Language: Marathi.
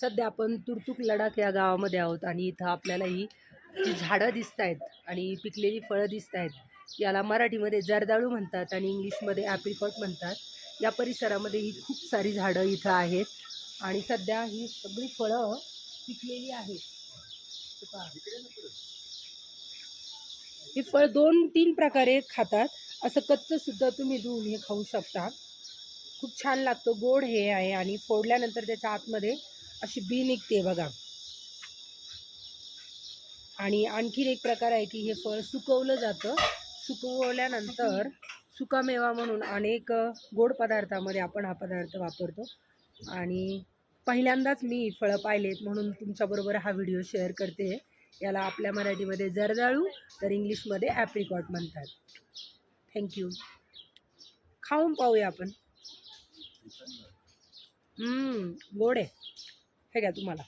सध्या आपण तुर्तुक लडाख या गावामध्ये आहोत आणि इथं आपल्याला ही जी झाडं दिसत आहेत आणि पिकलेली फळं दिसत आहेत याला मराठीमध्ये जर्दाळू म्हणतात आणि इंग्लिशमध्ये ॲप्रिकॉट म्हणतात. या परिसरामध्ये ही खूप सारी झाडं इथं आहेत आणि सध्या ही सगळी फळं पिकलेली आहेत. हे हे फळ दोन तीन प्रकारे खातात. असं कच्चं सुद्धा तुम्ही धुवून हे खाऊ शकता. खूप छान लागतो. गोड हे आहे आणि फोडल्यानंतर त्याच्या आतमध्ये अशी बी निघते बघा. आणि आणखीन एक प्रकार आहे की हे फळ सुकवलं जातं. सुकवल्यानंतर सुकामेवा म्हणून अनेक गोड पदार्थामध्ये आपण हा पदार्थ वापरतो. आणि पहिल्यांदाच मी फळं पाहिलेत म्हणून तुमच्याबरोबर हा व्हिडिओ शेअर करते. याला आपल्या मराठीमध्ये जर्दाळू तर इंग्लिशमध्ये ॲप्रिकॉट म्हणतात. थँक्यू. खाऊन पाहूया आपण. गोड आहे. हे घ्या तुम्हाला.